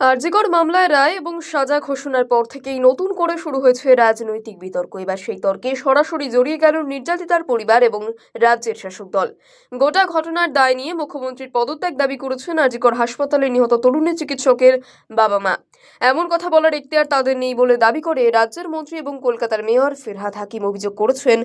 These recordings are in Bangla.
আরজিকর মামলায় রায় এবং সাজা ঘোষণার পর থেকেই নতুন করে শুরু হয়েছে রাজনৈতিক বিতর্ক। এবার সেই তর্কে সরাসরি জড়িয়ে গেল নির্যাতিতার পরিবার এবং রাজ্যের শাসক দল। গোটা ঘটনার দায় নিয়ে মুখ্যমন্ত্রীর পদত্যাগ দাবি করেছেন আরজিকর হাসপাতালে নিহত তরুণী চিকিৎসকের বাবা মা। এমন কথা বলার এখতিয়ার তাদের নেই বলে দাবি করে রাজ্যের মন্ত্রী এবং কলকাতার মেয়র ফিরহাদ হাকিম অভিযোগ করেছেন,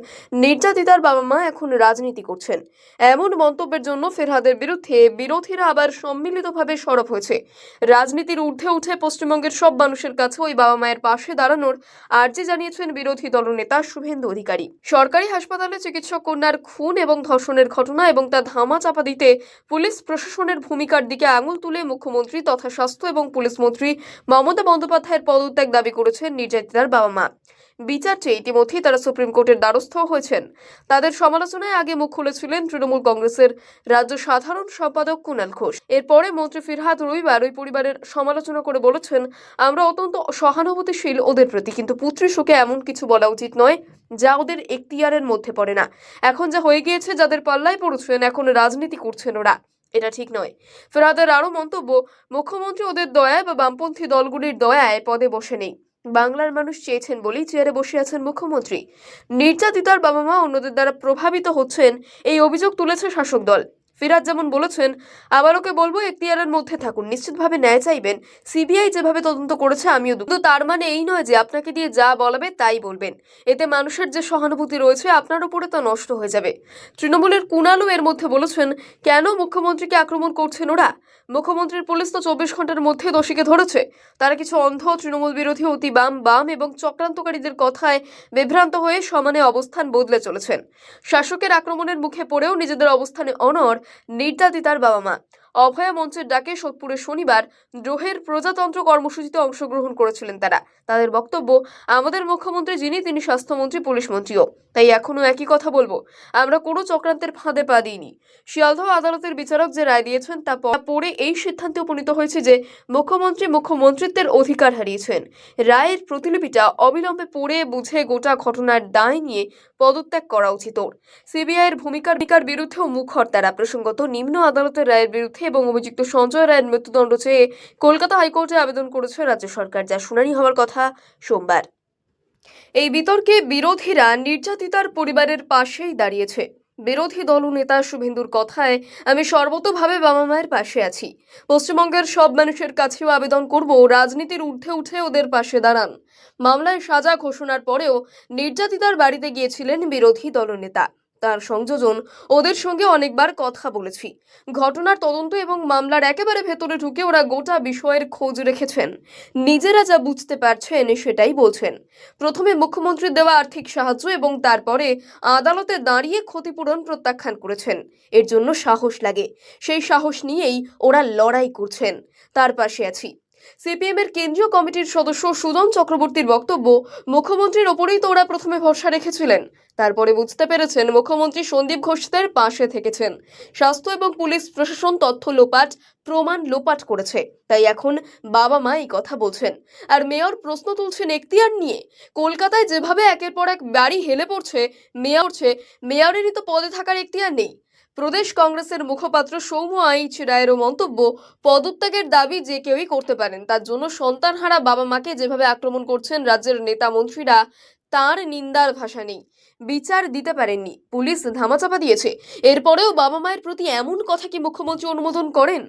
নির্যাতিতার বাবা মা এখন রাজনীতি করছেন। এমন মন্তব্যের জন্য ফিরহাদের বিরুদ্ধে বিরোধীরা আবার সম্মিলিতভাবে সরব হয়েছে। রাজনীতির ঊর্ধ্বে উঠে পশ্চিমবঙ্গের সব মানুষের কাছে ওই বাবা মায়ের পাশে দাঁড়ানোর আর্জি জানিয়েছেন বিরোধী দলনেতা শুভেন্দু অধিকারী। সরকারি হাসপাতালে চিকিৎসক কন্যার খুন এবং ধর্ষণের ঘটনা এবং তা ধামা চাপা দিতে পুলিশ প্রশাসনের ভূমিকার দিকে আঙুল তুলে মুখ্যমন্ত্রী তথা স্বাস্থ্য এবং পুলিশ মন্ত্রী মমতা বন্দ্যোপাধ্যায়ের পদত্যাগ দাবি করেছেন নির্যাতিতার বাবা মা। বিচার চেয়ে ইতিমধ্যেই তারা সুপ্রিম কোর্টের দ্বারস্থ হয়েছেন। তাদের সমালোচনায় আগে মুখ খুলেছিলেন তৃণমূল কংগ্রেসের রাজ্য সাধারণ সম্পাদক কুণাল ঘোষ। এরপরে মন্ত্রী ফিরহাদ রবিবার ওই পরিবারের সমালোচনা করে বলেছেন, আমরা অত্যন্ত সহানুভূতিশীল ওদের প্রতি, কিন্তু পুত্রী শোকে এমন কিছু বলা উচিত নয় যা ওদের এখতিয়ারের মধ্যে পড়ে না। এখন যা হয়ে গিয়েছে যাদের পাল্লায় পড়েছেন, এখন রাজনীতি করছেন ওরা। এটা ঠিক নয়। ফেরাদের আরও মন্তব্য, মুখ্যমন্ত্রী ওদের দয়ায় বা বামপন্থী দলগুলির দয়ায় পদে বসে নেই। বাংলার মানুষ চেয়েছেন বলেই চেয়ারে বসে আছেন মুখ্যমন্ত্রী। নির্যাতিতার বাবা মা অন্যদের দ্বারা প্রভাবিত হচ্ছেন এই অভিযোগ তুলেছে শাসক দল। ফিরাজ যেমন বলেছেন আবার ওকে বলব এখতিয়ারের মধ্যে থাকুন, নিশ্চিতভাবে ন্যায় চাইবেন। সিবিআই যেভাবে তদন্ত করেছে, আমিও কিন্তু তার মানে এই নয় যে আপনাকে দিয়ে যা বলাবে তাই বলবেন। এতে মানুষের যে সহানুভূতি রয়েছে, আপনার উপরে তা নষ্ট হয়ে যাবে। তৃণমূলের কুণালও এর মধ্যে বলেছেন, কেন মুখ্যমন্ত্রীকে আক্রমণ করছেন ওরা? মুখ্যমন্ত্রীর পুলিশ তো চব্বিশ ঘণ্টার মধ্যে দোষীকে ধরেছে। তারা কিছু অন্ধ তৃণমূল বিরোধী অতি বাম বাম এবং চক্রান্তকারীদের কথায় বিভ্রান্ত হয়ে সমানে অবস্থান বদলে চলেছেন। শাসকের আক্রমণের মুখে পড়েও নিজেদের অবস্থানে অনর নির্যাতিতার বাবা মা অভয়া মঞ্চের ডাকে সোদপুরে শনিবার দ্রোহের প্রজাতন্ত্র কর্মসূচিতে অংশগ্রহণ করেছিলেন তারা। তাদের বক্তব্য, আমাদের মুখ্যমন্ত্রী যিনি, তিনি স্বাস্থ্যমন্ত্রী, পুলিশ মন্ত্রীও। তাই এখনও একই কথা বলব। আমরা কোনো চক্রান্তের ফাঁদে পা দিইনি। শিয়ালদহ আদালতের বিচারক যে রায় দিয়েছেন, তা প- পড়ে এই সিদ্ধান্তে উপনীত হয়েছে যে, মুখ্যমন্ত্রী মুখ্যমন্ত্রিত্বের অধিকার হারিয়েছেন। রায়ের প্রতিলিপিটা অবিলম্বে পড়ে বুঝে গোটা ঘটনার দায় নিয়ে পদত্যাগ করা উচিত ওর। সিবিআইয়ের ভূমিকার বিরুদ্ধেও মুখর তারা প্রসঙ্গত, নিম্ন আদালতের রায়ের বিরুদ্ধে এবং অভিযুক্ত সঞ্জয় রায়ের মৃত্যুদণ্ড চেয়ে কলকাতা হাইকোর্টে আবেদন করেছে রাজ্য সরকার, যা শুনানি হওয়ার কথা সোমবার। এই বিতর্কে বিরোধীরা নির্যাতিতার পরিবারের পাশেই দাঁড়িয়েছে। বিরোধী দলনেতা শুভেন্দুর কথায়, আমি সর্বতোভাবে বাবা মায়ের পাশে আছি। পশ্চিমবঙ্গের সব মানুষের কাছেও আবেদন করব, রাজনীতির ঊর্ধ্বে উঠে ওদের পাশে দাঁড়ান। মামলায় সাজা ঘোষণার পরেও নির্যাতিতার বাড়িতে গিয়েছিলেন বিরোধী দলনেতা তার সংযোজন ওদের সঙ্গে অনেকবার কথা বলেছি। ঘটনার তদন্ত এবং মামলার একেবারে ভেতরে ঢুকে ওরা গোটা বিষয়ের খোঁজ রেখেছেন। নিজেরা যা বুঝতে পারছেন সেটাই বলছেন। প্রথমে মুখ্যমন্ত্রীর দেওয়া আর্থিক সাহায্য এবং তারপরে আদালতে দাঁড়িয়ে ক্ষতিপূরণ প্রত্যাখ্যান করেছেন। এর জন্য সাহস লাগে। সেই সাহস নিয়েই ওরা লড়াই করছেন। তার পাশে আছি। সিপিএম এর কেন্দ্রীয় কমিটির সদস্য সুজন চক্রবর্তীর বক্তব্য মুখ্যমন্ত্রীর ওপরেই তো ওরা প্রথমে ভরসা রেখেছিলেন। তারপরে বুঝতে পেরেছেন মুখ্যমন্ত্রী সন্দীপ ঘোষদের পাশে থেকেছেন। স্বাস্থ্য এবং পুলিশ প্রশাসন তথ্য লোপাট, প্রমাণ লোপাট করেছে। তাই এখন বাবা মা এই কথা বলছেন। আর মেয়র প্রশ্ন তুলছেন এখতিয়ার নিয়ে। কলকাতায় যেভাবে একের পর এক বাড়ি হেলে পড়ছে, মেয়র মেয়রেরই তো পদে থাকার এখতিয়ার নেই। প্রদেশ কংগ্রেসের মুখপাত্র সৌম্য আইচ রায়েরও মন্তব্য, পদত্যাগের দাবি যে কেউই করতে পারেন, তার জন্য সন্তানহারা বাবা মাকে যেভাবে আক্রমণ করছেন রাজ্যের নেতা মন্ত্রীরা, তার নিন্দার ভাষা নেই। বিচার দিতে পারেননি, পুলিশ ধামাচাপা দিয়েছে। এরপরেও বাবা মায়ের প্রতি এমন কথা কি মুখ্যমন্ত্রী অনুমোদন করেন?